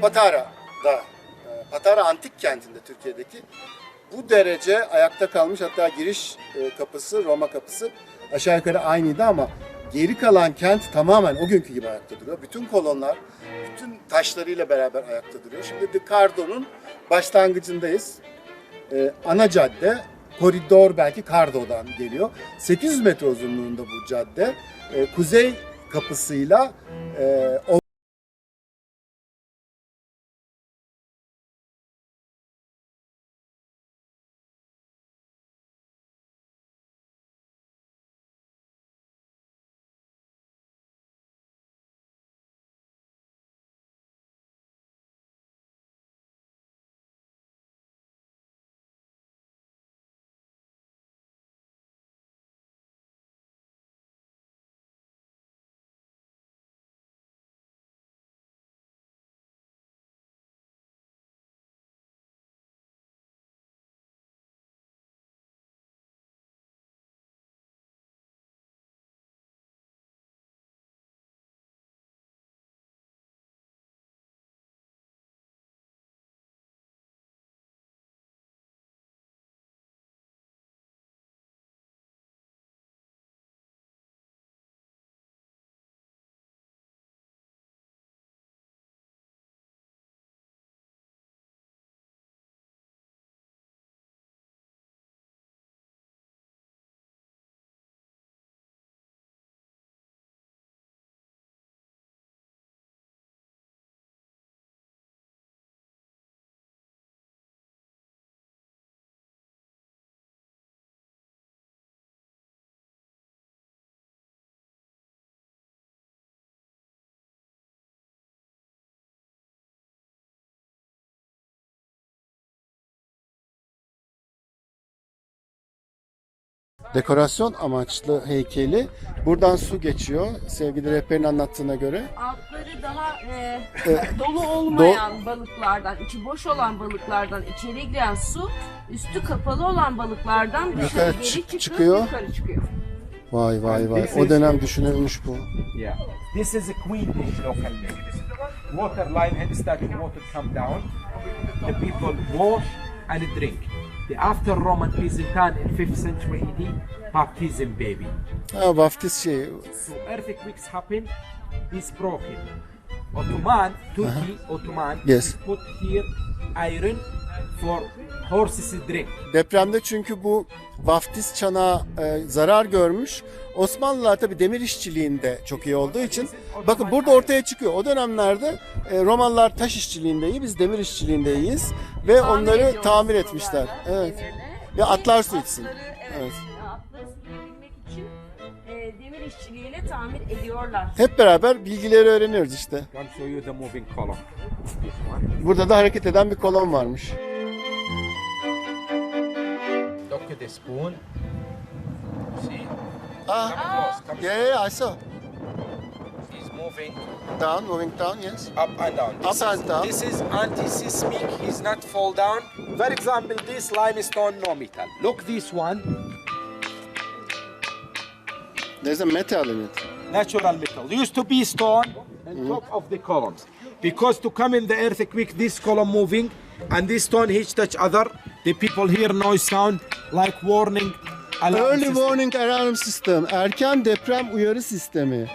Patara'da, e, Patara antik kentinde Türkiye'deki bu derece ayakta kalmış hatta giriş e, kapısı, Roma kapısı aşağı yukarı aynıydı ama geri kalan kent tamamen o günkü gibi ayakta duruyor. Bütün kolonlar, bütün taşlarıyla beraber ayakta duruyor. Şimdi De Cardo'nun başlangıcındayız. E, ana cadde, koridor belki Cardo'dan geliyor. 800 metre uzunluğunda bu cadde. E, kuzey kapısıyla e, dekorasyon amaçlı heykeli. Buradan su geçiyor sevgili rehberin anlattığına göre. Altları daha e, dolu olmayan balıklardan, içi boş olan balıklardan içeri giren su, üstü kapalı olan balıklardan dışarı Yukarı geri çık- çıkıp çıkıyor. yukarı çıkıyor. Vay vay vay. O dönem düşünülmüş bu. Yeah. This is a queen dish locally. Water line and start water come down. The people wash and drink. The after Roman Byzantine in 5th century AD, baptism baby. Ha vaftiz şeyi. So earthquakes happen, is broken. Ottoman, Turkey, Ottoman Yes. put here iron for horses drink. Depremde çünkü bu vaftiz çanağı e, zarar görmüş. Osmanlılar tabi demir işçiliğinde çok iyi olduğu için bakın burada ortaya çıkıyor. O dönemlerde e, Romalılar taş işçiliğinde iyi, biz demir işçiliğinde iyiyiz ve Tamir onları tamir etmişler. Evet. demirle. Ve atlar su Atları, içsin. Evet. Evet. Atları için e, demir işçiliğiyle tamir ediyorlar. Hep beraber bilgileri öğreniyoruz işte. Burada da hareket eden bir kolon varmış. Look at the spoon. See? Ah, yeah, yeah, I saw. Moving Down, moving down, yes. up and down. This Up is, and down. This is anti-seismic. He's not fall down. For example, this limestone no metal. Look this one, There's a metal in it. natural metal. Used to be stone on top of the columns. Because to come in the earthquake, this column moving and this stone hit each other, the people hear noise sound like warning. alarm Early system. warning alarm system. Erken deprem uyarı sistemi.